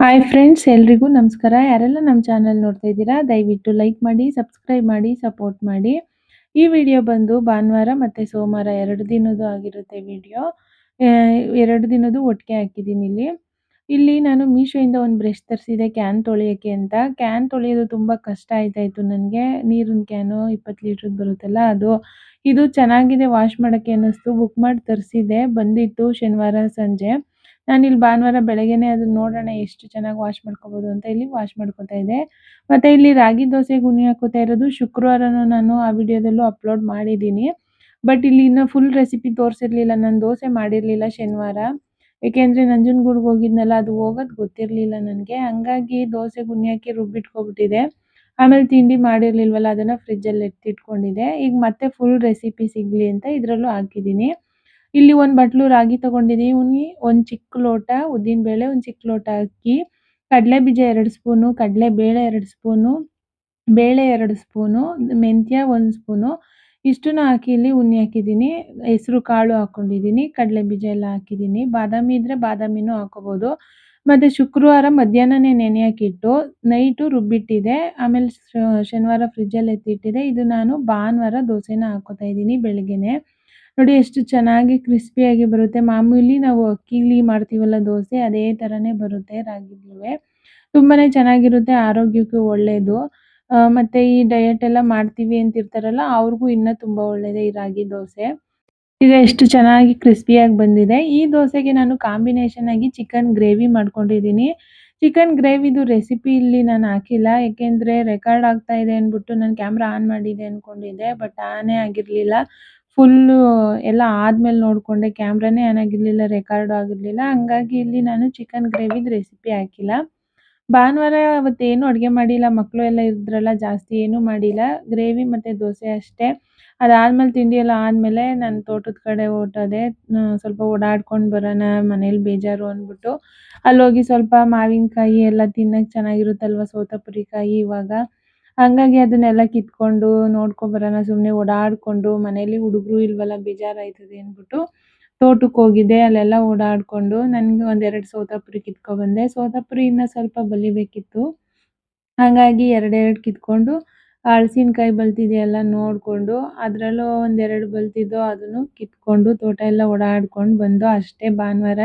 Hi friends ಎಲ್ರಿಗೂ ನಮಸ್ಕಾರ. ಯಾರೆಲ್ಲ ನಮ್ಮ ಚಾನಲ್ ನೋಡ್ತಾ ಇದ್ದೀರಾ, ದಯವಿಟ್ಟು ಲೈಕ್ ಮಾಡಿ ಸಬ್ಸ್ಕ್ರೈಬ್ ಮಾಡಿ ಸಪೋರ್ಟ್ ಮಾಡಿ. ಈ ವಿಡಿಯೋ ಬಂದು ಭಾನುವಾರ ಮತ್ತು ಸೋಮವಾರ ಎರಡು ದಿನದ್ದು ಆಗಿರುತ್ತೆ ವಿಡಿಯೋ ಎರಡು ದಿನದ್ದು ಒಟ್ಟಿಗೆ ಹಾಕಿದ್ದೀನಿ ಇಲ್ಲಿ. ಇಲ್ಲಿ ನಾನು ಮೀಶೋಯಿಂದ ಒಂದು ಬ್ರಷ್ ತರಿಸಿದೆ ಕ್ಯಾನ್ ತೊಳೆಯೋಕ್ಕೆ ಅಂತ. ಕ್ಯಾನ್ ತೊಳೆಯೋದು ತುಂಬ ಕಷ್ಟ ಆಯ್ತಾಯಿತ್ತು ನನಗೆ. ನೀರಿನ ಕ್ಯಾನು ಇಪ್ಪತ್ತು ಲೀಟ್ರದ್ದು ಬರುತ್ತಲ್ಲ ಅದು. ಇದು ಚೆನ್ನಾಗಿದೆ ವಾಶ್ ಮಾಡೋಕ್ಕೆ ಅನ್ನಿಸ್ತು. ಬುಕ್ ಮಾಡಿ ತರಿಸಿದೆ. ಬಂದಿತ್ತು ಶನಿವಾರ ಸಂಜೆ. ನಾನು ಇಲ್ಲಿ ಭಾನುವಾರ ಬೆಳಗ್ಗೆನೆ ಅದನ್ನ ನೋಡೋಣ, ಎಷ್ಟು ಚೆನ್ನಾಗಿ ವಾಶ್ ಮಾಡ್ಕೋಬಹುದು ಅಂತ ಇಲ್ಲಿ ವಾಶ್ ಮಾಡ್ಕೊತಾ ಇದ್ದೆ. ಮತ್ತೆ ಇಲ್ಲಿ ರಾಗಿ ದೋಸೆ ಗುಣಿ ಹಾಕೋತಾ ಇರೋದು ಶುಕ್ರವಾರನೂ ನಾನು ಆ ವಿಡಿಯೋದಲ್ಲೂ ಅಪ್ಲೋಡ್ ಮಾಡಿದ್ದೀನಿ. ಬಟ್ ಇಲ್ಲಿ ಇನ್ನೂ ಫುಲ್ ರೆಸಿಪಿ ತೋರಿಸಿರ್ಲಿಲ್ಲ, ನಾನು ದೋಸೆ ಮಾಡಿರಲಿಲ್ಲ ಶನಿವಾರ. ಏಕೆಂದರೆ ನಂಜನಗೂಡ್ಗೆ ಹೋಗಿದ್ನಲ್ಲ, ಅದು ಹೋಗೋದು ಗೊತ್ತಿರಲಿಲ್ಲ ನನಗೆ. ಹಂಗಾಗಿ ದೋಸೆ ಗುಣಿಯಾಕಿ ರುಬ್ಬಿಟ್ಕೊಬಿಟ್ಟಿದೆ. ಆಮೇಲೆ ತಿಂಡಿ ಮಾಡಿರಲಿಲ್ವಲ್ಲ, ಅದನ್ನು ಫ್ರಿಜ್ಜಲ್ಲಿ ಎತ್ತಿಟ್ಕೊಂಡಿದ್ದೆ ಈಗ ಮತ್ತೆ ಫುಲ್ ರೆಸಿಪಿ ಸಿಗಲಿ ಅಂತ ಇದರಲ್ಲೂ ಹಾಕಿದ್ದೀನಿ. ಇಲ್ಲಿ ಒಂದು ಬಟ್ಲು ರಾಗಿ ತಗೊಂಡಿದ್ದೀನಿ ಒಂದು ಚಿಕ್ಕ ಲೋಟ ಉದ್ದಿನ ಬೇಳೆ, ಒಂದು ಚಿಕ್ಕ ಲೋಟ ಅಕ್ಕಿ, ಕಡಲೆ ಬೀಜ ಎರಡು ಸ್ಪೂನು, ಕಡಲೆ ಬೇಳೆ ಎರಡು ಸ್ಪೂನ್, ಬೇಳೆ ಎರಡು ಸ್ಪೂನು, ಮೆಂತ್ಯ ಒಂದು ಸ್ಪೂನು. ಇಷ್ಟನ್ನು ಹಾಕಿ ಇಲ್ಲಿ ಉಣ್ಣಿ ಹಾಕಿದ್ದೀನಿ ಹೆಸರು ಕಾಳು ಹಾಕೊಂಡಿದ್ದೀನಿ ಕಡಲೆ ಬೀಜ ಎಲ್ಲ ಹಾಕಿದ್ದೀನಿ ಬಾದಾಮಿ ಇದ್ರೆ ಬಾದಾಮಿನೂ ಹಾಕೋಬೋದು. ಮತ್ತು ಶುಕ್ರವಾರ ಮಧ್ಯಾಹ್ನನೇ ನೆನೆ ಹಾಕಿಟ್ಟು ನೈಟು ರುಬ್ಬಿಟ್ಟಿದೆ. ಆಮೇಲೆ ಶನಿವಾರ ಫ್ರಿಜ್ಜಲ್ಲಿ ಎತ್ತಿಟ್ಟಿದೆ. ಇದು ನಾನು ಭಾನುವಾರ ದೋಸೆನ ಹಾಕೋತಾ ಇದ್ದೀನಿ ಬೆಳಗ್ಗೆನೆ. ನೋಡಿ, ಎಷ್ಟು ಚೆನ್ನಾಗಿ ಕ್ರಿಸ್ಪಿಯಾಗಿ ಬರುತ್ತೆ. ಮಾಮೂಲಿ ನಾವು ಅಕ್ಕಿಲಿ ಮಾಡ್ತೀವಲ್ಲ ದೋಸೆ, ಅದೇ ಥರನೇ ಬರುತ್ತೆ ರಾಗಿದ್ಲೂ ತುಂಬಾ ಚೆನ್ನಾಗಿರುತ್ತೆ, ಆರೋಗ್ಯಕ್ಕೂ ಒಳ್ಳೆಯದು ಮತ್ತೆ ಈ ಡಯಟ್ ಎಲ್ಲ ಮಾಡ್ತೀವಿ ಅಂತಿರ್ತಾರಲ್ಲ, ಅವ್ರಿಗೂ ಇನ್ನೂ ತುಂಬಾ ಒಳ್ಳೆಯದೇ ಈ ರಾಗಿ ದೋಸೆ. ಈಗ ಎಷ್ಟು ಚೆನ್ನಾಗಿ ಕ್ರಿಸ್ಪಿಯಾಗಿ ಬಂದಿದೆ. ಈ ದೋಸೆಗೆ ನಾನು ಕಾಂಬಿನೇಷನ್ ಆಗಿ ಚಿಕನ್ ಗ್ರೇವಿ ಮಾಡ್ಕೊಂಡಿದ್ದೀನಿ. ಚಿಕನ್ ಗ್ರೇವಿದು ರೆಸಿಪಿ ಇಲ್ಲಿ ನಾನು ಹಾಕಿಲ್ಲ. ಯಾಕೆಂದ್ರೆ ರೆಕಾರ್ಡ್ ಆಗ್ತಾ ಇದೆ ಅಂದ್ಬಿಟ್ಟು ನಾನು ಕ್ಯಾಮ್ರಾ ಆನ್ ಮಾಡಿದೆ ಅಂದ್ಕೊಂಡಿದ್ದೆ ಬಟ್ ಆನೇ ಆಗಿರಲಿಲ್ಲ. ಫುಲ್ಲು ಎಲ್ಲ ಆದ್ಮೇಲೆ ನೋಡ್ಕೊಂಡೆ. ಕ್ಯಾಮ್ರಾನೇ ಆನ್ ಆಗಿರಲಿಲ್ಲ ರೆಕಾರ್ಡ್ ಆಗಿರಲಿಲ್ಲ. ಹಂಗಾಗಿ ಇಲ್ಲಿ ನಾನು ಚಿಕನ್ ಗ್ರೇವಿದು ರೆಸಿಪಿ ಹಾಕಿಲ್ಲ. ಭಾನುವಾರ ಅವತ್ತೇನು ಅಡುಗೆ ಮಾಡಿಲ್ಲ. ಮಕ್ಕಳು ಎಲ್ಲ ಇದ್ರಲ್ಲ, ಜಾಸ್ತಿ ಏನು ಮಾಡಿಲ್ಲ. ಗ್ರೇವಿ ಮತ್ತು ದೋಸೆ ಅಷ್ಟೇ. ಅದಾದ್ಮೇಲೆ ತಿಂಡಿ ಎಲ್ಲ ಆದಮೇಲೆ ನಾನು ತೋಟದ ಕಡೆ ಹೊರ್ಟೋದೆ. ಸ್ವಲ್ಪ ಓಡಾಡ್ಕೊಂಡು ಬರೋಣ, ಮನೇಲಿ ಬೇಜಾರು ಅಂದ್ಬಿಟ್ಟು ಅಲ್ಲೋಗಿ ಸ್ವಲ್ಪ ಮಾವಿನಕಾಯಿ ಎಲ್ಲ ಚೆನ್ನಾಗಿರುತ್ತಲ್ವ ಸೌತೆಪುರಿ ಕಾಯಿ ಇವಾಗ. ಹಂಗಾಗಿ ಅದನ್ನೆಲ್ಲ ಕಿತ್ಕೊಂಡು ನೋಡ್ಕೊಂಬರೋಣ ಸುಮ್ಮನೆ ಓಡಾಡಿಕೊಂಡು. ಮನೇಲಿ ಹುಡುಗರು ಇಲ್ವಲ್ಲ, ಬೇಜಾರಾಯ್ತದೆ ಅಂದ್ಬಿಟ್ಟು ತೋಟಕ್ಕೆ ಹೋಗಿದ್ದೆ. ಅಲ್ಲೆಲ್ಲ ಓಡಾಡ್ಕೊಂಡು ನನಗೆ ಒಂದೆರಡು ಸೌತೆಪುರಿ ಕಿತ್ಕೊಬಂದೆ ಸೋತಾಪುರಿ ಇನ್ನ ಸ್ವಲ್ಪ ಬಲಿಬೇಕಿತ್ತು. ಹಾಗಾಗಿ ಎರಡೆರಡು ಕಿತ್ಕೊಂಡು ಹಳಸಿನಕಾಯಿ ಬಲ್ತಿದೆಯಲ್ಲ ನೋಡಿಕೊಂಡು ಅದರಲ್ಲೂ ಒಂದೆರಡು ಬಲ್ತಿದ್ದೋ ಅದನ್ನು ಕಿತ್ಕೊಂಡು ತೋಟ ಎಲ್ಲ ಓಡಾಡ್ಕೊಂಡು ಬಂದು ಅಷ್ಟೇ ಭಾನುವಾರ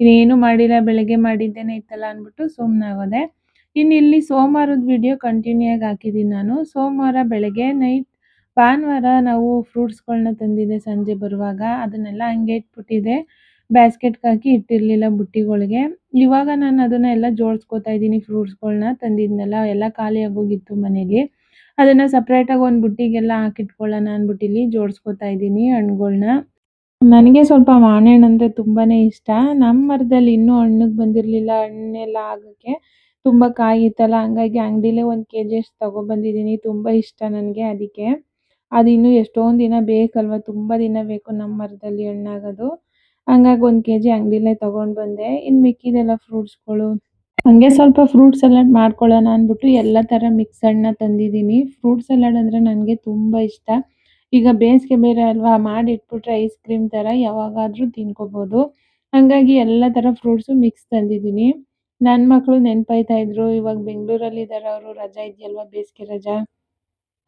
ಇನ್ನೇನು ಮಾಡಿಲ್ಲ, ಬೆಳಗ್ಗೆ ಮಾಡಿದ್ದೇನೆ ಇತ್ತಲ್ಲ ಅಂದ್ಬಿಟ್ಟು ಸುಮ್ಮನಾಗೋದೆ ಇನ್ನು ಇಲ್ಲಿ ಸೋಮವಾರದ ವಿಡಿಯೋ ಕಂಟಿನ್ಯೂ ಆಗಿ ಹಾಕಿದ್ದೀನಿ ನಾನು. ಸೋಮವಾರ ಬೆಳಗ್ಗೆ ನೈಟ್ ಭಾನುವಾರ ನಾವು ಫ್ರೂಟ್ಸ್ಗಳನ್ನ ತಂದಿದ್ದೆ ಸಂಜೆ ಬರುವಾಗ. ಅದನ್ನೆಲ್ಲ ಹಂಗೆ ಇಟ್ಬಿಟ್ಟಿದ್ದೆ ಬ್ಯಾಸ್ಕೆಟ್ಗೆ ಹಾಕಿ ಇಟ್ಟಿರಲಿಲ್ಲ ಬುಟ್ಟಿಗಳಿಗೆ. ಇವಾಗ ನಾನು ಅದನ್ನ ಎಲ್ಲ ಜೋಡಿಸ್ಕೋತಾ ಇದ್ದೀನಿ ಫ್ರೂಟ್ಸ್ಗಳನ್ನ ತಂದಿದ್ನೆಲ್ಲ ಎಲ್ಲ ಖಾಲಿ ಆಗೋಗಿತ್ತು ಮನೇಲಿ ಅದನ್ನು ಸಪ್ರೇಟಾಗಿ ಒಂದು ಬುಟ್ಟಿಗೆಲ್ಲ ಹಾಕಿಟ್ಕೊಳ್ಳೋಣ ಅಂದ್ಬಿಟ್ಟು ಇಲ್ಲಿ ಜೋಡಿಸ್ಕೋತಾ ಇದ್ದೀನಿ ಹಣ್ಗಳ್ನ ನನಗೆ ಸ್ವಲ್ಪ ಮಾವಿನಹಣ್ಣು ಅಂದರೆ ತುಂಬಾ ಇಷ್ಟ. ನಮ್ಮ ಮರದಲ್ಲಿ ಇನ್ನೂ ಹಣ್ಣಿಗೆ ಬಂದಿರಲಿಲ್ಲ, ಹಣ್ಣೆಲ್ಲ ಆಗೋಕ್ಕೆ. ತುಂಬ ಕಾಯಿ ಹಂಗಾಗಿ ಅಂಗಡಿಲೇ ಒಂದು ಕೆ ಜಿಯಷ್ಟು ತಗೊಬಂದಿದ್ದೀನಿ ತುಂಬಾ ಇಷ್ಟ ನನಗೆ ಅದಕ್ಕೆ. ಅದು ಇನ್ನೂ ಎಷ್ಟೊಂದು ದಿನ ಬೇಕಲ್ವ, ತುಂಬಾ ದಿನ ಬೇಕು ನಮ್ಮ ಮರದಲ್ಲಿ ಹಣ್ಣಾಗೋದು. ಹಂಗಾಗಿ ಒಂದು ಕೆ ಜಿ ಅಂಗಡಿಲೇ ತಗೊಂಡು ಬಂದೆ ಇನ್ನು ಮಿಕ್ಕಿದೆಲ್ಲ ಫ್ರೂಟ್ಸ್ಗಳು. ಹಂಗೆ ಸ್ವಲ್ಪ ಫ್ರೂಟ್ ಸಲಾಡ್ ಮಾಡ್ಕೊಳ್ಳೋಣ ಅಂದ್ಬಿಟ್ಟು ಎಲ್ಲ ತರ ಮಿಕ್ಸ್ ಹಣ್ಣ ತಂದಿದ್ದೀನಿ. ಫ್ರೂಟ್ ಸಲಾಡ್ ಅಂದ್ರೆ ನನಗೆ ತುಂಬಾ ಇಷ್ಟ. ಈಗ ಬೇಸಿಗೆ ಬೇರೆ ಅಲ್ವಾ ಮಾಡಿ ಇಟ್ಬಿಟ್ರೆ ಐಸ್ ಕ್ರೀಮ್ ತರ ಯಾವಾಗಾದರೂ ತಿನ್ಕೋಬೋದು. ಹಂಗಾಗಿ ಎಲ್ಲ ತರ ಫ್ರೂಟ್ಸು ಮಿಕ್ಸ್ ತಂದಿದ್ದೀನಿ. ನನ್ನ ಮಕ್ಕಳು ನೆನಪಾಯ್ತಾ ಇದ್ರು. ಇವಾಗ ಬೆಂಗಳೂರಲ್ಲಿ ಇದ್ದಾರೆ ಅವರು ರಜಾ ಇದೆಯಲ್ವಾ? ಬೇಸಿಗೆ ರಜಾ.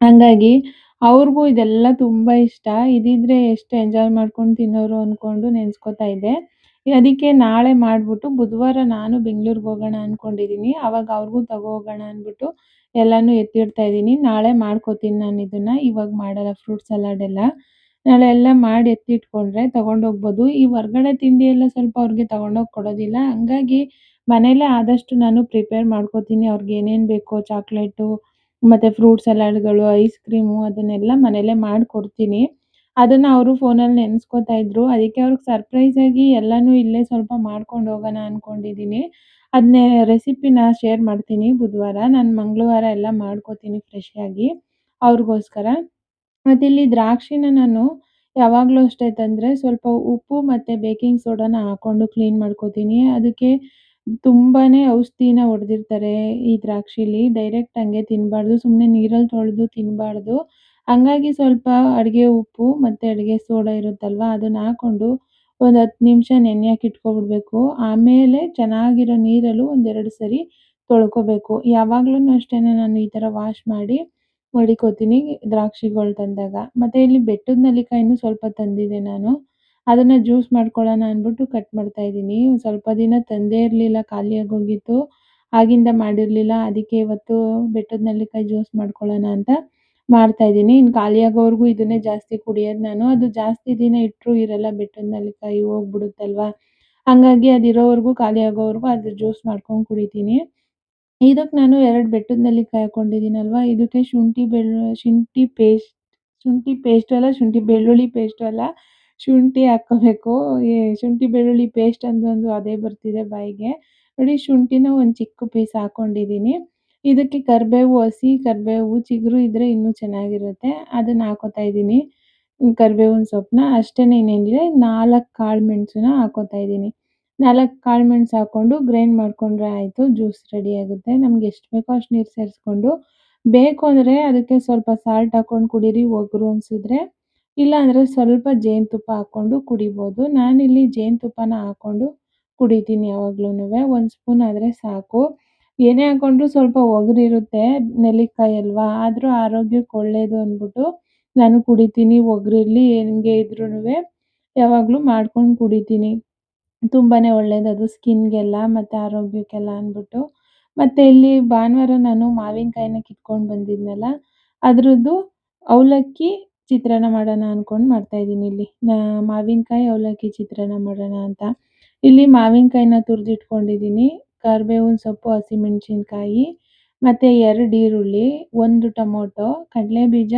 ಹಂಗಾಗಿ ಅವ್ರಿಗೂ ಇದೆಲ್ಲ ತುಂಬಾ ಇಷ್ಟ. ಇದಿದ್ರೆ ಎಷ್ಟು ಎಂಜಾಯ್ ಮಾಡ್ಕೊಂಡು ತಿನ್ನೋರು ಅನ್ಕೊಂಡು ನೆನೆಸ್ಕೊತಾ ಇದ್ದೆ. ಅದಕ್ಕೆ ನಾಳೆ ಮಾಡ್ಬಿಟ್ಟು ಬುಧವಾರ ನಾನು ಬೆಂಗಳೂರಿಗೆ ಹೋಗೋಣ ಅನ್ಕೊಂಡಿದ್ದೀನಿ ಅವಾಗ ಅವ್ರಿಗೂ ತಗೋ ಹೋಗೋಣ ಅಂದ್ಬಿಟ್ಟು ಎಲ್ಲಾನು ಎತ್ತಿಡ್ತಾ ಇದ್ದೀನಿ. ನಾಳೆ ಮಾಡ್ಕೋತೀನಿ ನಾನು ಇದನ್ನ. ಇವಾಗ ಮಾಡಲ್ಲ ಫ್ರೂಟ್ ಸಲಾಡ್ ಎಲ್ಲ. ನಾಳೆ ಎಲ್ಲ ಮಾಡಿ ಎತ್ತಿಟ್ಕೊಂಡ್ರೆ ತಗೊಂಡೋಗ್ಬೋದು. ಈ ಹೊರ್ಗಡೆ ತಿಂಡಿ ಎಲ್ಲ ಸ್ವಲ್ಪ ಅವ್ರಿಗೆ ತೊಗೊಂಡೋಗಿ ಕೊಡೋದಿಲ್ಲ. ಹಂಗಾಗಿ ಮನೇಲೇ ಆದಷ್ಟು ನಾನು ಪ್ರಿಪೇರ್ ಮಾಡ್ಕೋತೀನಿ. ಅವ್ರಿಗೆ ಏನೇನು ಬೇಕೋ ಚಾಕ್ಲೇಟು ಮತ್ತು ಫ್ರೂಟ್ ಸಲಾಡ್ಗಳು ಐಸ್ ಕ್ರೀಮು ಅದನ್ನೆಲ್ಲ ಮನೇಲೇ ಮಾಡಿಕೊಡ್ತೀನಿ. ಅದನ್ನು ಅವರು ಫೋನಲ್ಲಿ ನೆನೆಸ್ಕೋತಾ ಇದ್ರು. ಅದಕ್ಕೆ ಅವ್ರಿಗೆ ಸರ್ಪ್ರೈಸಾಗಿ ಎಲ್ಲನೂ ಇಲ್ಲೇ ಸ್ವಲ್ಪ ಮಾಡ್ಕೊಂಡು ಹೋಗೋಣ ಅಂದ್ಕೊಂಡಿದ್ದೀನಿ ಅದನ್ನೇ ರೆಸಿಪಿನ ಶೇರ್ ಮಾಡ್ತೀನಿ ಬುಧವಾರ. ನಾನು ಮಂಗಳವಾರ ಎಲ್ಲ ಮಾಡ್ಕೋತೀನಿ ಆಗಿ. ಅವ್ರಿಗೋಸ್ಕರ. ಮತ್ತು ಇಲ್ಲಿ ದ್ರಾಕ್ಷಿನ ನಾನು ಯಾವಾಗಲೂ ಅಷ್ಟೇ ತಂದರೆ ಸ್ವಲ್ಪ ಉಪ್ಪು ಮತ್ತು ಬೇಕಿಂಗ್ ಸೋಡಾನ ಹಾಕ್ಕೊಂಡು ಕ್ಲೀನ್ ಮಾಡ್ಕೋತೀನಿ. ಅದಕ್ಕೆ ತುಂಬಾ ಔಷಧಿನ ಹೊಡೆದಿರ್ತಾರೆ ಈ ದ್ರಾಕ್ಷಿಲಿ. ಡೈರೆಕ್ಟ್ ಹಂಗೆ ತಿನ್ನಬಾರ್ದು ಸುಮ್ಮನೆ ನೀರಲ್ಲಿ ತೊಳೆದು ತಿನ್ನಬಾರ್ದು ಹಂಗಾಗಿ ಸ್ವಲ್ಪ ಅಡುಗೆ ಉಪ್ಪು ಮತ್ತು ಅಡುಗೆ ಸೋಡಾ ಇರುತ್ತಲ್ವಾ, ಅದನ್ನ ಹಾಕ್ಕೊಂಡು ಒಂದು ಹತ್ತು ನಿಮಿಷ ನೆನೆಯಕ್ಕೆ ಇಟ್ಕೊಬಿಡ್ಬೇಕು. ಆಮೇಲೆ ಚೆನ್ನಾಗಿರೋ ನೀರಲ್ಲೂ ಒಂದೆರಡು ಸರಿ ತೊಳ್ಕೊಬೇಕು. ಯಾವಾಗ್ಲೂ ಅಷ್ಟೇ ನಾನು ಈ ಥರ ವಾಶ್ ಮಾಡಿ ಮಡಿಕೋತೀನಿ ದ್ರಾಕ್ಷಿಗಳು ತಂದಾಗ. ಮತ್ತು ಇಲ್ಲಿ ಬೆಟ್ಟದ ನೆಲ್ಲಿಕಾಯಿನೂ ಸ್ವಲ್ಪ ತಂದಿದ್ದೆ ನಾನು. ಅದನ್ನು ಜ್ಯೂಸ್ ಮಾಡ್ಕೊಳ್ಳೋಣ ಅಂದ್ಬಿಟ್ಟು ಕಟ್ ಮಾಡ್ತಾ ಇದ್ದೀನಿ. ಸ್ವಲ್ಪ ದಿನ ತಂದೇ ಇರಲಿಲ್ಲ, ಖಾಲಿಯಾಗಿ ಹೋಗಿತ್ತು. ಆಗಿಂದ ಮಾಡಿರಲಿಲ್ಲ. ಅದಕ್ಕೆ ಇವತ್ತು ಬೆಟ್ಟದ ನೆಲ್ಲಿಕಾಯಿ ಜ್ಯೂಸ್ ಮಾಡ್ಕೊಳ್ಳೋಣ ಅಂತ ಮಾಡ್ತಾ ಇದ್ದೀನಿ. ಇನ್ನು ಖಾಲಿಯಾಗೋವರೆಗೂ ಇದನ್ನೇ ಜಾಸ್ತಿ ಕುಡಿಯೋದು ನಾನು. ಅದು ಜಾಸ್ತಿ ದಿನ ಇಟ್ಟರೂ ಇರಲ್ಲ, ಬೆಟ್ಟದ ನೆಲ್ಲಿಕಾಯಿ ಹೋಗ್ಬಿಡುತ್ತಲ್ವಾ? ಹಂಗಾಗಿ ಅದಿರೋವರೆಗೂ ಖಾಲಿ ಆಗೋವರೆಗೂ ಅದ್ರ ಜ್ಯೂಸ್ ಮಾಡ್ಕೊಂಡು ಕುಡಿತೀನಿ. ಇದಕ್ಕೆ ನಾನು ಎರಡು ಬೆಟ್ಟದ ನೆಲ್ಲಿಕಾಯಿ ಹಾಕೊಂಡಿದ್ದೀನಲ್ವ? ಇದಕ್ಕೆ ಶುಂಠಿ ಬೆಳ್ಳು ಶುಂಠಿ ಪೇಸ್ಟ್ ಶುಂಠಿ ಪೇಸ್ಟು ಅಲ್ಲ, ಶುಂಠಿ ಬೆಳ್ಳುಳ್ಳಿ ಪೇಸ್ಟು ಅಲ್ಲ. ಶುಂಠಿ ಹಾಕ್ಕೋಬೇಕು. ಈ ಶುಂಠಿ ಬೆಳ್ಳುಳ್ಳಿ ಪೇಸ್ಟ್ ಅಂತಂದು ಅದೇ ಬರ್ತಿದೆ ಬಾಯಿಗೆ. ನೋಡಿ, ಶುಂಠಿನ ಒಂದು ಚಿಕ್ಕ ಪೀಸ್ ಹಾಕೊಂಡಿದ್ದೀನಿ. ಇದಕ್ಕೆ ಕರಿಬೇವು ಹಸಿ, ಕರಿಬೇವು ಚಿಗುರು ಇದ್ರೆ ಇನ್ನೂ ಚೆನ್ನಾಗಿರುತ್ತೆ. ಅದನ್ನು ಹಾಕೋತಾ ಇದ್ದೀನಿ. ಕರಿಬೇವಿನ ಸೊಪ್ಪನ್ನ ಅಷ್ಟೇ ಇನ್ನೇನಿದೆ, ನಾಲ್ಕು ಕಾಳು ಮೆಣಸನ್ನ ಹಾಕೋತಾ ಇದ್ದೀನಿ. ನಾಲ್ಕು ಕಾಳು ಮೆಣಸು ಹಾಕ್ಕೊಂಡು ಗ್ರೈಂಡ್ ಮಾಡಿಕೊಂಡ್ರೆ ಆಯಿತು, ಜ್ಯೂಸ್ ರೆಡಿ ಆಗುತ್ತೆ. ನಮ್ಗೆ ಎಷ್ಟು ಬೇಕೋ ಅಷ್ಟು ನೀರು ಸೇರಿಸ್ಕೊಂಡು. ಬೇಕು ಅಂದರೆ ಅದಕ್ಕೆ ಸ್ವಲ್ಪ ಸಾಲ್ಟ್ ಹಾಕ್ಕೊಂಡು ಕುಡೀರಿ ಒಗ್ಗರು ಅನಿಸಿದ್ರೆ. ಇಲ್ಲ ಅಂದ್ರೆ ಸ್ವಲ್ಪ ಜೇನುತುಪ್ಪ ಹಾಕ್ಕೊಂಡು ಕುಡಿಬೋದು. ನಾನಿಲ್ಲಿ ಜೇನುತುಪ್ಪನ ಹಾಕ್ಕೊಂಡು ಕುಡಿತೀನಿ ಯಾವಾಗ್ಲೂ ಒಂದು ಸ್ಪೂನ್ ಆದರೆ ಸಾಕು. ಏನೇ ಹಾಕ್ಕೊಂಡ್ರು ಸ್ವಲ್ಪ ಒಗರಿರುತ್ತೆ ನೆಲ್ಲಿಕಾಯಿ ಅಲ್ವಾ? ಆದರೂ ಆರೋಗ್ಯಕ್ಕೆ ಒಳ್ಳೇದು ಅಂದ್ಬಿಟ್ಟು ನಾನು ಕುಡಿತೀನಿ ಒಗರಿರ್ಲಿ ಹೆಂಗೆ ಇದ್ರೂ ಯಾವಾಗಲೂ ಮಾಡ್ಕೊಂಡು ಕುಡಿತೀನಿ. ತುಂಬಾ ಅದು ಸ್ಕಿನ್ಗೆಲ್ಲ ಮತ್ತು ಆರೋಗ್ಯಕ್ಕೆಲ್ಲ ಅಂದ್ಬಿಟ್ಟು. ಮತ್ತು ಇಲ್ಲಿ ಭಾನುವಾರ ನಾನು ಮಾವಿನಕಾಯಿನ ಕಿತ್ಕೊಂಡು ಬಂದಿದ್ನಲ್ಲ, ಅದರದ್ದು ಅವಲಕ್ಕಿ ಚಿತ್ರಾನ್ನ ಮಾಡೋಣ ಮಾಡ್ತಾ ಇದೀನಿ ಇಲ್ಲಿ. ಮಾವಿನಕಾಯಿ ಅವಲಕ್ಕಿ ಚಿತ್ರಾನ್ನ ಮಾಡೋಣ ಅಂತ. ಇಲ್ಲಿ ಮಾವಿನಕಾಯಿನ ತುರಿದಿಟ್ಕೊಂಡಿದ್ದೀನಿ. ಕರಿಬೇವಿನ ಸೊಪ್ಪು, ಹಸಿಮೆಣ್ಸಿನ್ಕಾಯಿ, ಮತ್ತು ಎರಡು ಈರುಳ್ಳಿ, ಒಂದು ಟೊಮೊಟೊ, ಕಡಲೆಬೀಜ,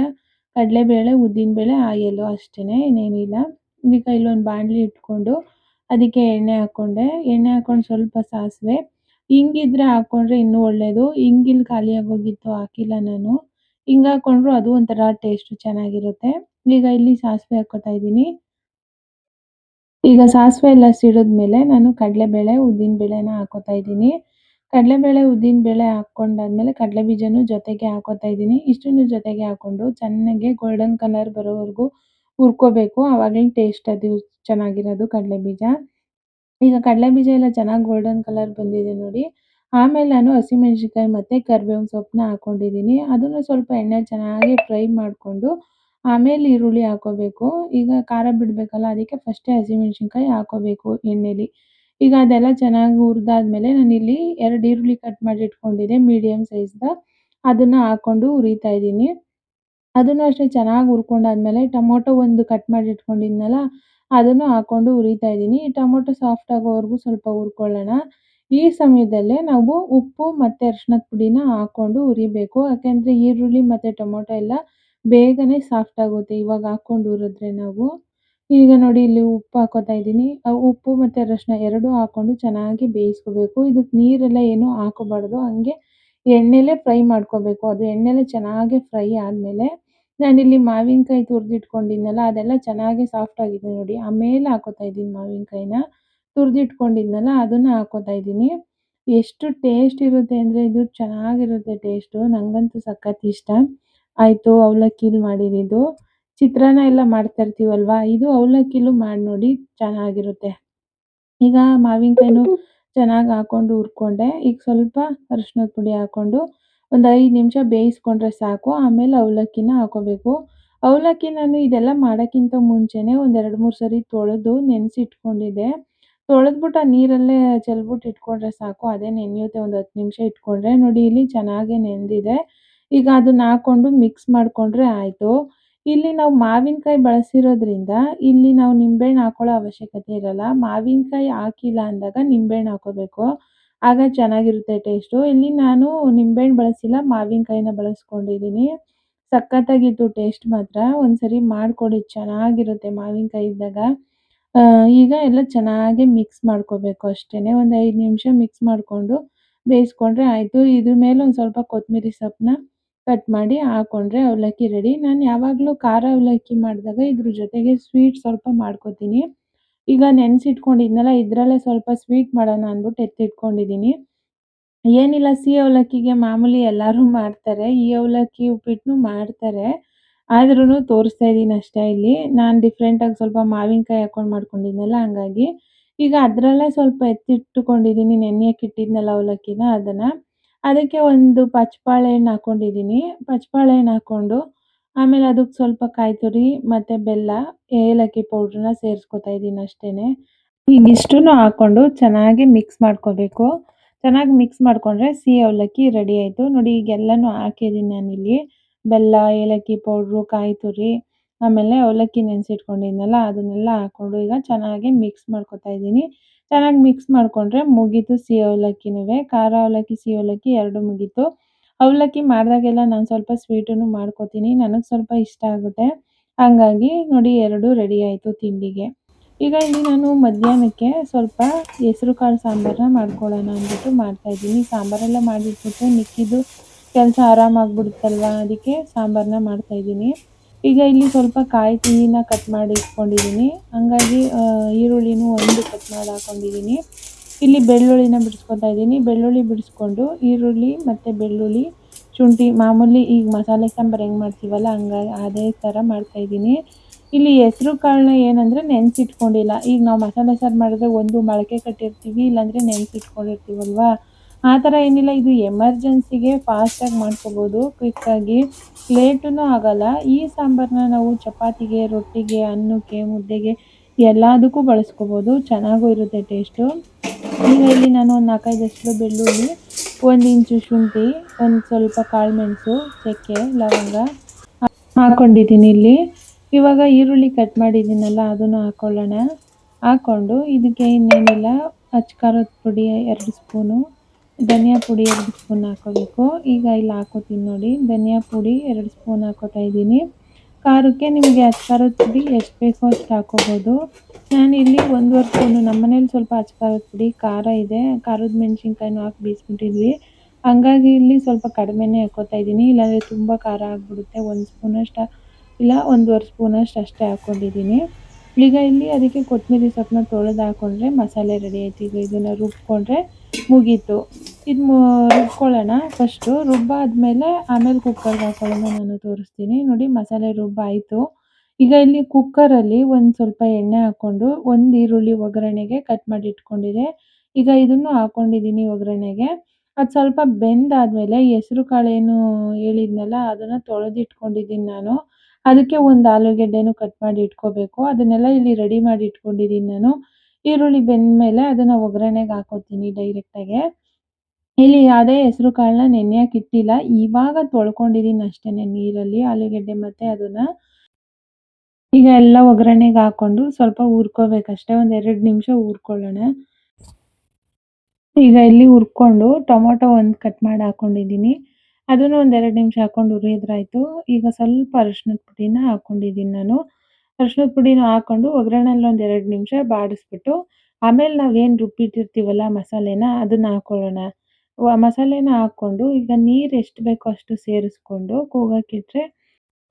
ಕಡಲೆಬೇಳೆ, ಉದ್ದಿನಬೇಳೆ ಆಯಲು ಅಷ್ಟೇ ಇನ್ನೇನಿಲ್ಲ ಈಗ ಇಲ್ಲೊಂದು ಬಾಣಲಿ ಇಟ್ಕೊಂಡು ಅದಕ್ಕೆ ಎಣ್ಣೆ ಹಾಕ್ಕೊಂಡೆ ಎಣ್ಣೆ ಹಾಕ್ಕೊಂಡು ಸ್ವಲ್ಪ ಸಾಸಿವೆ. ಹಿಂಗಿದ್ರೆ ಹಾಕ್ಕೊಂಡ್ರೆ ಇನ್ನೂ ಒಳ್ಳೆಯದು ಹಿಂಗಿಲ್ಲಿ ಖಾಲಿಯಾಗೋಗಿತ್ತು ಹಾಕಿಲ್ಲ ನಾನು. ಹಿಂಗೆ ಹಾಕೊಂಡ್ರು ಅದು ಒಂಥರ ಟೇಸ್ಟ್ ಚೆನ್ನಾಗಿರುತ್ತೆ. ಈಗ ಇಲ್ಲಿ ಸಾಸಿವೆ ಹಾಕೋತಾ ಇದೀನಿ ಈಗ ಸಾಸಿವೆ ಎಲ್ಲ ಸಿಡಿದ್ಮೇಲೆ ನಾನು ಕಡಲೆಬೇಳೆ, ಉದ್ದಿನಬೇಳೆನ ಹಾಕೋತಾ ಇದ್ದೀನಿ. ಕಡಲೆಬೇಳೆ, ಉದ್ದಿನಬೇಳೆ ಹಾಕೊಂಡಾದ್ಮೇಲೆ ಕಡಲೆ ಬೀಜನು ಜೊತೆಗೆ ಹಾಕೋತಾ ಇದ್ದೀನಿ. ಇಷ್ಟನ್ನು ಜೊತೆಗೆ ಹಾಕೊಂಡು ಚೆನ್ನಾಗಿ ಗೋಲ್ಡನ್ ಕಲರ್ ಬರೋವರೆಗೂ ಹುರ್ಕೋಬೇಕು. ಆವಾಗಲೇ ಟೇಸ್ಟ್ ಅದು ಚೆನ್ನಾಗಿರೋದು ಕಡಲೆ ಬೀಜ. ಈಗ ಕಡಲೆ ಬೀಜ ಎಲ್ಲ ಚೆನ್ನಾಗಿ ಗೋಲ್ಡನ್ ಕಲರ್ ಬಂದಿದೆ ನೋಡಿ. ಆಮೇಲೆ ನಾನು ಹಸಿಮೆಣ್ಸಿನ್ಕಾಯಿ ಮತ್ತು ಕರಿಬೇವಿನ ಸೊಪ್ಪನ್ನ ಹಾಕ್ಕೊಂಡಿದ್ದೀನಿ ಅದನ್ನು ಸ್ವಲ್ಪ ಎಣ್ಣೆ ಚೆನ್ನಾಗಿ ಫ್ರೈ ಮಾಡಿಕೊಂಡು ಆಮೇಲೆ ಈರುಳ್ಳಿ ಹಾಕ್ಕೋಬೇಕು ಈಗ ಖಾರ ಬಿಡಬೇಕಲ್ಲ, ಅದಕ್ಕೆ ಫಸ್ಟೇ ಹಸಿಮೆಣ್ಸಿನ್ಕಾಯಿ ಹಾಕ್ಕೋಬೇಕು ಎಣ್ಣೆಲಿ. ಈಗ ಅದೆಲ್ಲ ಚೆನ್ನಾಗಿ ಹುರಿದಾದ್ಮೇಲೆ ನಾನಿಲ್ಲಿ ಎರಡು ಈರುಳ್ಳಿ ಕಟ್ ಮಾಡಿ ಇಟ್ಕೊಂಡಿದ್ದೆ ಮೀಡಿಯಮ್ ಸೈಜ್ದ ಅದನ್ನು ಹಾಕ್ಕೊಂಡು ಹುರಿತಾ ಇದ್ದೀನಿ. ಅದನ್ನು ಅಷ್ಟೇ ಚೆನ್ನಾಗಿ ಹುರ್ಕೊಂಡಾದ್ಮೇಲೆ ಟೊಮೊಟೊ ಒಂದು ಕಟ್ ಮಾಡಿ ಇಟ್ಕೊಂಡಿದ್ನಲ್ಲ ಅದನ್ನು ಹಾಕ್ಕೊಂಡು ಹುರಿತಾ ಇದ್ದೀನಿ. ಟೊಮೊಟೊ ಸಾಫ್ಟ್ ಆಗೋವರೆಗೂ ಸ್ವಲ್ಪ ಹುರ್ಕೊಳ್ಳೋಣ. ಈ ಸಮಯದಲ್ಲೇ ನಾವು ಉಪ್ಪು ಮತ್ತು ಅರ್ಶಿಣದ ಪುಡಿನ ಹಾಕ್ಕೊಂಡು ಹುರಿಬೇಕು. ಯಾಕೆಂದರೆ ಈರುಳ್ಳಿ ಮತ್ತು ಟೊಮೊಟೊ ಎಲ್ಲ ಬೇಗನೆ ಸಾಫ್ಟ್ ಆಗುತ್ತೆ ಇವಾಗ ಹಾಕ್ಕೊಂಡು ಹುರಿದ್ರೆ ನಾವು. ಈಗ ನೋಡಿ ಇಲ್ಲಿ ಉಪ್ಪು ಹಾಕೋತಾ ಇದ್ದೀನಿ. ಉಪ್ಪು ಮತ್ತು ಅರಿಶಿಣ ಎರಡೂ ಹಾಕ್ಕೊಂಡು ಚೆನ್ನಾಗಿ ಬೇಯಿಸ್ಕೋಬೇಕು. ಇದಕ್ಕೆ ನೀರೆಲ್ಲ ಏನು ಹಾಕೋಬಾರ್ದು ಹಂಗೆ ಎಣ್ಣೆಲೇ ಫ್ರೈ ಮಾಡ್ಕೋಬೇಕು. ಅದು ಎಣ್ಣೆಲೇ ಚೆನ್ನಾಗಿ ಫ್ರೈ ಆದಮೇಲೆ ನಾನಿಲ್ಲಿ ಮಾವಿನಕಾಯಿ ತುರಿದಿಟ್ಕೊಂಡಿದ್ನಲ್ಲ ಅದೆಲ್ಲ ಚೆನ್ನಾಗಿ ಸಾಫ್ಟ್ ಆಗಿದೆ ನೋಡಿ. ಆಮೇಲೆ ಹಾಕೋತಾ ಇದ್ದೀನಿ ಮಾವಿನಕಾಯಿನ. ತುರಿದಿಟ್ಕೊಂಡಿದ್ನಲ್ಲ ಅದನ್ನ ಹಾಕೋತಾ ಇದ್ದೀನಿ. ಎಷ್ಟು ಟೇಸ್ಟ್ ಇರುತ್ತೆ ಅಂದರೆ ಇದು ಚೆನ್ನಾಗಿರುತ್ತೆ ಟೇಸ್ಟು ನನಗಂತೂ ಸಖತ್ ಇಷ್ಟ. ಆಯಿತು, ಅವಲಕ್ಕಿಲಿ ಮಾಡಿದ್ದು ಚಿತ್ರಾನ್ನ ಎಲ್ಲ ಮಾಡ್ತಾ ಇರ್ತೀವಲ್ವಾ? ಇದು ಅವಲಕ್ಕಿಲೂ ಮಾಡಿ ನೋಡಿ ಚೆನ್ನಾಗಿರುತ್ತೆ. ಈಗ ಮಾವಿನಕಾಯಿನೂ ಚೆನ್ನಾಗಿ ಹಾಕ್ಕೊಂಡು ಹುರ್ಕೊಂಡೆ. ಈಗ ಸ್ವಲ್ಪ ಅರಿಶಿನದ ಪುಡಿ ಹಾಕ್ಕೊಂಡು ಒಂದು ಐದು ನಿಮಿಷ ಬೇಯಿಸ್ಕೊಂಡ್ರೆ ಸಾಕು. ಆಮೇಲೆ ಅವಲಕ್ಕಿನ ಹಾಕೋಬೇಕು. ಅವಲಕ್ಕಿ ನಾನು ಇದೆಲ್ಲ ಮಾಡೋಕ್ಕಿಂತ ಮುಂಚೆನೇ ಒಂದೆರಡು ಮೂರು ಸರಿ ತೊಳೆದು ನೆನೆಸಿಟ್ಕೊಂಡಿದ್ದೆ. ತೊಳೆದ್ಬಿಟ್ಟು ಆ ನೀರಲ್ಲೇ ಚೆಲ್ಬಿಟ್ಟು ಇಟ್ಕೊಂಡ್ರೆ ಸಾಕು. ಅದೇ ನೆನೆಯುತ್ತೆ, ಒಂದು ಹತ್ತು ನಿಮಿಷ ಇಟ್ಕೊಂಡ್ರೆ. ನೋಡಿ, ಇಲ್ಲಿ ಚೆನ್ನಾಗೇ ನೆಂದಿದೆ. ಈಗ ಅದನ್ನ ಹಾಕೊಂಡು ಮಿಕ್ಸ್ ಮಾಡಿಕೊಂಡ್ರೆ ಆಯಿತು. ಇಲ್ಲಿ ನಾವು ಮಾವಿನಕಾಯಿ ಬಳಸಿರೋದ್ರಿಂದ ಇಲ್ಲಿ ನಾವು ನಿಂಬೆಹಣ್ಣು ಹಾಕೊಳ್ಳೋ ಅವಶ್ಯಕತೆ ಇರಲ್ಲ. ಮಾವಿನಕಾಯಿ ಹಾಕಿಲ್ಲ ಅಂದಾಗ ನಿಂಬೆಹಣ್ಣು ಹಾಕೋಬೇಕು. ಆಗ ಚೆನ್ನಾಗಿರುತ್ತೆ ಟೇಸ್ಟು. ಇಲ್ಲಿ ನಾನು ನಿಂಬೆಹಣ್ಣು ಬಳಸಿಲ್ಲ ಮಾವಿನಕಾಯಿನ ಬಳಸ್ಕೊಂಡಿದ್ದೀನಿ. ಸಖತ್ತಾಗಿತ್ತು ಟೇಸ್ಟ್ ಮಾತ್ರ. ಒಂದ್ಸರಿ ಮಾಡಿಕೊಡಿ, ಚೆನ್ನಾಗಿರುತ್ತೆ ಮಾವಿನಕಾಯಿ ಇದ್ದಾಗ. ಈಗ ಎಲ್ಲ ಚೆನ್ನಾಗಿ ಮಿಕ್ಸ್ ಮಾಡ್ಕೋಬೇಕು ಅಷ್ಟೇನೆ. ಒಂದು ಐದು ನಿಮಿಷ ಮಿಕ್ಸ್ ಮಾಡ್ಕೊಂಡು ಬೇಯಿಸ್ಕೊಂಡ್ರೆ ಆಯಿತು. ಇದ್ರ ಮೇಲೆ ಒಂದು ಸ್ವಲ್ಪ ಕೊತ್ತಂಬರಿ ಸೊಪ್ಪನ್ನ ಕಟ್ ಮಾಡಿ ಹಾಕೊಂಡ್ರೆ ಅವಲಕ್ಕಿ ರೆಡಿ ನಾನು ಯಾವಾಗಲೂ ಖಾರ ಅವಲಕ್ಕಿ ಮಾಡಿದಾಗ ಇದ್ರ ಜೊತೆಗೆ ಸ್ವೀಟ್ ಸ್ವಲ್ಪ ಮಾಡ್ಕೋತೀನಿ. ಈಗ ನೆನೆಸಿಟ್ಕೊಂಡಿದ್ನಲ್ಲ, ಇದರಲ್ಲೇ ಸ್ವಲ್ಪ ಸ್ವೀಟ್ ಮಾಡೋಣ ಅಂದ್ಬಿಟ್ಟು ಎತ್ತಿಟ್ಕೊಂಡಿದ್ದೀನಿ ಏನಿಲ್ಲ, ಸಿಹಿ ಅವಲಕ್ಕಿಗೆ ಮಾಮೂಲಿ ಎಲ್ಲರೂ ಮಾಡ್ತಾರೆ. ಈ ಅವಲಕ್ಕಿ ಉಪ್ಪಿಟ್ಟನ್ನು ಮಾಡ್ತಾರೆ. ಆದ್ರೂ ತೋರಿಸ್ತಾ ಇದ್ದೀನಿ ಅಷ್ಟೇ ಇಲ್ಲಿ. ನಾನು ಡಿಫ್ರೆಂಟಾಗಿ ಸ್ವಲ್ಪ ಮಾವಿನಕಾಯಿ ಹಾಕೊಂಡು ಮಾಡ್ಕೊಂಡಿದ್ನಲ್ಲ, ಹಂಗಾಗಿ ಈಗ ಅದರಲ್ಲೇ ಸ್ವಲ್ಪ ಎತ್ತಿಟ್ಟುಕೊಂಡಿದ್ದೀನಿ ನೆನೆಯಕ್ಕೆ ಇಟ್ಟಿದ್ನಲ್ಲ ಅವಲಕ್ಕಿನ ಅದನ್ನು. ಅದಕ್ಕೆ ಒಂದು ಪಚ್ಚಬಾಳೆಹಣ್ಣು ಹಾಕೊಂಡಿದ್ದೀನಿ ಪಚ್ಚಬಾಳೆಹಣ್ಣು ಹಾಕ್ಕೊಂಡು ಆಮೇಲೆ ಅದಕ್ಕೆ ಸ್ವಲ್ಪ ಕಾಯಿ ತುರಿ ಮತ್ತು ಬೆಲ್ಲ, ಏಲಕ್ಕಿ ಪೌಡ್ರನ್ನ ಸೇರಿಸ್ಕೊತಾ ಇದ್ದೀನಿ ಅಷ್ಟೇ ಇದಿಷ್ಟನ್ನು ಹಾಕ್ಕೊಂಡು ಚೆನ್ನಾಗಿ ಮಿಕ್ಸ್ ಮಾಡ್ಕೋಬೇಕು. ಚೆನ್ನಾಗಿ ಮಿಕ್ಸ್ ಮಾಡಿಕೊಂಡ್ರೆ ಸಿಹಿ ಅವಲಕ್ಕಿ ರೆಡಿ ಆಯಿತು. ನೋಡಿ, ಈಗೆಲ್ಲನೂ ಹಾಕಿದ್ದೀನಿ ನಾನಿಲ್ಲಿ. ಬೆಲ್ಲ, ಏಲಕ್ಕಿ ಪೌಡ್ರು, ಕಾಯಿ ತುರಿ, ಆಮೇಲೆ ಅವಲಕ್ಕಿ ನೆನೆಸಿಟ್ಕೊಂಡಿದ್ನಲ್ಲ, ಅದನ್ನೆಲ್ಲ ಹಾಕ್ಕೊಂಡು ಈಗ ಚೆನ್ನಾಗಿ ಮಿಕ್ಸ್ ಮಾಡ್ಕೊತಾ ಇದ್ದೀನಿ. ಚೆನ್ನಾಗಿ ಮಿಕ್ಸ್ ಮಾಡಿಕೊಂಡ್ರೆ ಮುಗೀತು ಸಿಹಿ ಅವಲಕ್ಕಿನೂ ಖಾರ ಅವಲಕ್ಕಿ, ಸಿಹಿ ಅವಲಕ್ಕಿ ಎರಡು ಮುಗೀತು. ಅವಲಕ್ಕಿ ಮಾಡಿದಾಗೆಲ್ಲ ನಾನು ಸ್ವಲ್ಪ ಸ್ವೀಟನ್ನು ಮಾಡ್ಕೋತೀನಿ. ನನಗೆ ಸ್ವಲ್ಪ ಇಷ್ಟ ಆಗುತ್ತೆ. ಹಾಗಾಗಿ ನೋಡಿ ಎರಡು ರೆಡಿ ಆಯಿತು ತಿಂಡಿಗೆ. ಈಗ ಇಲ್ಲಿ ನಾನು ಮಧ್ಯಾಹ್ನಕ್ಕೆ ಸ್ವಲ್ಪ ಹೆಸರು ಕಾಳು ಸಾಂಬಾರನ್ನ ಮಾಡ್ಕೊಳ್ಳೋಣ ಅಂದ್ಬಿಟ್ಟು ಮಾಡ್ತಾಯಿದ್ದೀನಿ ಸಾಂಬಾರೆಲ್ಲ ಮಾಡಿಟ್ಬಿಟ್ಟು ಮಿಕ್ಕಿದ್ದು ಕೆಲಸ ಆರಾಮಾಗ್ಬಿಡುತ್ತಲ್ವ ಅದಕ್ಕೆ ಸಾಂಬಾರನ್ನ ಮಾಡ್ತಾಯಿದ್ದೀನಿ ಈಗ ಇಲ್ಲಿ ಸ್ವಲ್ಪ ಕಾಯಿ ತುರಿನ ಕಟ್ ಮಾಡಿ ಇಟ್ಕೊಂಡಿದ್ದೀನಿ. ಹಂಗಾಗಿ ಈರುಳ್ಳಿನೂ ಒಂದು ಕಟ್ ಮಾಡಿ ಹಾಕೊಂಡಿದ್ದೀನಿ. ಇಲ್ಲಿ ಬೆಳ್ಳುಳ್ಳಿನ ಬಿಡಿಸ್ಕೊತಾ ಇದ್ದೀನಿ. ಬೆಳ್ಳುಳ್ಳಿ ಬಿಡಿಸ್ಕೊಂಡು ಈರುಳ್ಳಿ ಮತ್ತು ಬೆಳ್ಳುಳ್ಳಿ, ಶುಂಠಿ, ಮಾಮೂಲಿ ಈಗ ಮಸಾಲೆ ಸಾಂಬಾರು ಹೆಂಗೆ ಮಾಡ್ತೀವಲ್ಲ, ಹಂಗಾಗಿ ಅದೇ ಥರ ಮಾಡ್ತಾಯಿದ್ದೀನಿ ಇಲ್ಲಿ ಹೆಸ್ರು ಕಾಳನ್ನ ಏನಂದರೆ ನೆನೆಸಿಟ್ಕೊಂಡಿಲ್ಲ. ಈಗ ನಾವು ಮಸಾಲೆ ಸಾರು ಮಾಡಿದ್ರೆ ಒಂದು ಮೊಳಕೆ ಕಟ್ಟಿರ್ತೀವಿ, ಇಲ್ಲಾಂದರೆ ನೆನೆಸಿಟ್ಕೊಂಡಿರ್ತೀವಲ್ವಾ? ಆ ಥರ ಏನಿಲ್ಲ, ಇದು ಎಮರ್ಜೆನ್ಸಿಗೆ ಫಾಸ್ಟಾಗಿ ಮಾಡ್ಕೋಬೋದು. ಕ್ವಿಕ್ಕಾಗಿ ಲೇಟೂ ಆಗಲ್ಲ. ಈ ಸಾಂಬಾರನ್ನ ನಾವು ಚಪಾತಿಗೆ, ರೊಟ್ಟಿಗೆ, ಅನ್ನಕ್ಕೆ, ಮುದ್ದೆಗೆ ಎಲ್ಲದಕ್ಕೂ ಬಳಸ್ಕೋಬೋದು. ಚೆನ್ನಾಗೂ ಇರುತ್ತೆ ಟೇಸ್ಟು ಈಗ ಇಲ್ಲಿ ನಾನು ಒಂದು ನಾಲ್ಕೈದಷ್ಟು ಬೆಳ್ಳುಳ್ಳಿ, ಒಂದು ಇಂಚು ಶುಂಠಿ, ಒಂದು ಸ್ವಲ್ಪ ಕಾಳುಮೆಣಸು ಚಕ್ಕೆ, ಲವಂಗ ಹಾಕ್ಕೊಂಡಿದ್ದೀನಿ ಇಲ್ಲಿ. ಇವಾಗ ಈರುಳ್ಳಿ ಕಟ್ ಮಾಡಿದ್ದೀನಲ್ಲ, ಅದನ್ನು ಹಾಕ್ಕೊಳ್ಳೋಣ ಹಾಕ್ಕೊಂಡು ಇದಕ್ಕೆ ಇನ್ನೇನಿಲ್ಲ ಅಚ್ಚ ಖಾರದ ಪುಡಿ ಎರಡು ಸ್ಪೂನು ಧನಿಯಾ ಪುಡಿ ಎರಡು ಸ್ಪೂನ್ ಹಾಕೋಬೇಕು. ಈಗ ಇಲ್ಲಿ ಹಾಕೋತೀನಿ ನೋಡಿ. ಧನಿಯಾ ಪುಡಿ ಎರಡು ಸ್ಪೂನ್ ಹಾಕೋತಾ ಇದ್ದೀನಿ. ಖಾರಕ್ಕೆ ನಿಮಗೆ ಅಚ್ಕಾರದ ಪುಡಿ ಎಷ್ಟು ಬೇಕೋ ಅಷ್ಟು ಹಾಕೋಬೋದು. ನಾನು ಇಲ್ಲಿ ಒಂದೂವರೆ ಸ್ಪೂನು, ನಮ್ಮ ಮನೇಲಿ ಸ್ವಲ್ಪ ಖಾರದ ಪುಡಿ, ಖಾರ ಇದೆ. ಖಾರದ ಮೆಣಸಿನ್ಕಾಯಿನೂ ಹಾಕಿ ಬೀಸ್ಬಿಟ್ಟಿದ್ವಿ ಹಂಗಾಗಿ ಇಲ್ಲಿ ಸ್ವಲ್ಪ ಕಡಿಮೆನೇ ಹಾಕೋತಾ ಇದ್ದೀನಿ. ಇಲ್ಲಾಂದರೆ ತುಂಬ ಖಾರ ಆಗಿಬಿಡುತ್ತೆ. ಒಂದು ಸ್ಪೂನಷ್ಟು ಇಲ್ಲ, ಒಂದೂವರೆ ಸ್ಪೂನಷ್ಟು ಅಷ್ಟೇ ಹಾಕ್ಕೊಂಡಿದ್ದೀನಿ ಈಗ ಇಲ್ಲಿ ಅದಕ್ಕೆ ಕೊತ್ತಂಬರಿ ಸೊಪ್ಪನ್ನ ತೊಳೆದು ಹಾಕ್ಕೊಂಡ್ರೆ ಮಸಾಲೆ ರೆಡಿ ಆಯ್ತು. ಈಗ ಇದನ್ನು ರುಬ್ಕೊಂಡ್ರೆ ಮುಗೀತು. ಇದು ರುಬ್ಕೊಳ್ಳೋಣ ಫಸ್ಟು ರುಬ್ಬಾದಮೇಲೆ ಆಮೇಲೆ ಕುಕ್ಕರ್ಗೆ ಹಾಕೊಳ್ಳೋಣ, ನಾನು ತೋರಿಸ್ತೀನಿ. ನೋಡಿ, ಮಸಾಲೆ ರುಬ್ಬಾಯಿತು ಈಗ ಇಲ್ಲಿ ಕುಕ್ಕರಲ್ಲಿ ಒಂದು ಸ್ವಲ್ಪ ಎಣ್ಣೆ ಹಾಕ್ಕೊಂಡು ಒಂದು ಈರುಳ್ಳಿ ಒಗ್ಗರಣೆಗೆ ಕಟ್ ಮಾಡಿ ಇಟ್ಕೊಂಡಿದೆ. ಈಗ ಇದನ್ನು ಹಾಕ್ಕೊಂಡಿದ್ದೀನಿ ಒಗ್ಗರಣೆಗೆ. ಅದು ಸ್ವಲ್ಪ ಬೆಂದಾದಮೇಲೆ, ಹೆಸ್ರು ಕಾಳೇನು ಹೇಳಿದ್ನಲ್ಲ, ಅದನ್ನು ತೊಳೆದಿಟ್ಕೊಂಡಿದ್ದೀನಿ ನಾನು. ಅದಕ್ಕೆ ಒಂದು ಆಲೂಗೆಡ್ಡೆನೂ ಕಟ್ ಮಾಡಿ ಇಟ್ಕೋಬೇಕು. ಅದನ್ನೆಲ್ಲ ಇಲ್ಲಿ ರೆಡಿ ಮಾಡಿ ಇಟ್ಕೊಂಡಿದ್ದೀನಿ ನಾನು. ಈರುಳ್ಳಿ ಬೆಂದ್ಮೇಲೆ ಅದನ್ನ ಒಗ್ಗರಣೆಗೆ ಹಾಕೋತೀನಿ ಡೈರೆಕ್ಟಾಗೆ ಇಲ್ಲಿ ಯಾವುದೇ ಹೆಸರು ಕಾಳನ್ನ ನೆನೆಯಕ್ಕೆ ಇಟ್ಟಿಲ್ಲ. ಇವಾಗ ತೊಳ್ಕೊಂಡಿದ್ದೀನಿ ಅಷ್ಟೇ ನೀರಲ್ಲಿ, ಆಲೂಗಡ್ಡೆ ಮತ್ತೆ ಅದನ್ನ. ಈಗ ಎಲ್ಲ ಒಗ್ಗರಣೆಗೆ ಹಾಕೊಂಡು ಸ್ವಲ್ಪ ಹುರ್ಕೋಬೇಕಷ್ಟೇ ಒಂದ್ ಎರಡು ನಿಮಿಷ ಹುರ್ಕೊಳ್ಳೋಣ. ಈಗ ಇಲ್ಲಿ ಹುರ್ಕೊಂಡು ಟೊಮೊಟೊ ಒಂದು ಕಟ್ ಮಾಡಿ ಹಾಕ್ಕೊಂಡಿದ್ದೀನಿ ಅದನ್ನು ಒಂದು ಎರಡು ನಿಮಿಷ ಹಾಕೊಂಡು ಹುರಿದ್ರಾಯ್ತು. ಈಗ ಸ್ವಲ್ಪ ಅರಿಶಿನದ ಪುಡಿನ ಹಾಕ್ಕೊಂಡಿದ್ದೀನಿ ನಾನು. ಅರಿಶಿನದ ಪುಡಿನೂ ಹಾಕೊಂಡು ಒಗ್ಗರಣೆಯಲ್ಲಿ ಒಂದು ಎರಡು ನಿಮಿಷ ಬಾಡಿಸ್ಬಿಟ್ಟು, ಆಮೇಲೆ ನಾವೇನು ರುಬ್ಬಿಟ್ಟಿರ್ತೀವಲ್ಲ ಮಸಾಲೆನ ಅದನ್ನು ಹಾಕೊಳ್ಳೋಣ. ಮಸಾಲೆನ ಹಾಕ್ಕೊಂಡು ಈಗ ನೀರು ಎಷ್ಟು ಬೇಕೋ ಅಷ್ಟು ಸೇರಿಸ್ಕೊಂಡು ಕೂಗಕ್ಕಿಟ್ರೆ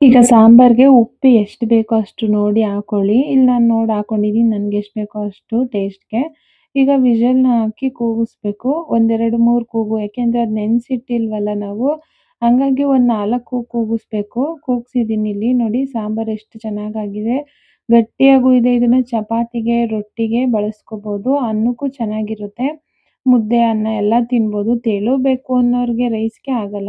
ಈಗ ಸಾಂಬಾರ್ಗೆ ಉಪ್ಪು ಎಷ್ಟು ಬೇಕೋ ಅಷ್ಟು ನೋಡಿ ಹಾಕೊಳ್ಳಿ. ಇಲ್ಲಿ ನಾನು ನೋಡಿ ಹಾಕ್ಕೊಂಡಿದ್ದೀನಿ ನನಗೆ ಎಷ್ಟು ಬೇಕೋ ಅಷ್ಟು ಟೇಸ್ಟ್ಗೆ. ಈಗ ವಿಷಲ್ನ ಹಾಕಿ ಕೂಗಿಸ್ಬೇಕು. ಒಂದೆರಡು ಮೂರು ಕೂಗು, ಯಾಕೆಂದರೆ ಅದು ನೆನೆಸಿಟ್ಟಿಲ್ವಲ್ಲ ನಾವು. ಹಂಗಾಗಿ ಒಂದು ನಾಲ್ಕು ಕೂಗಿಸ್ಬೇಕು. ಕೂಗ್ಸಿದ್ದೀನಿ ಇಲ್ಲಿ. ನೋಡಿ, ಸಾಂಬಾರ್ ಎಷ್ಟು ಚೆನ್ನಾಗಾಗಿದೆ. ಗಟ್ಟಿಯಾಗೂ ಇದೆ. ಇದನ್ನು ಚಪಾತಿಗೆ, ರೊಟ್ಟಿಗೆ ಬಳಸ್ಕೋಬಹುದು ಅನ್ನಕ್ಕೂ ಚೆನ್ನಾಗಿರುತ್ತೆ. ಮುದ್ದೆ, ಅನ್ನ ಎಲ್ಲ ತಿನ್ಬೋದು. ತೆಳು ಬೇಕು ಅನ್ನೋರಿಗೆ ರೈಸ್ಗೆ ಆಗಲ್ಲ.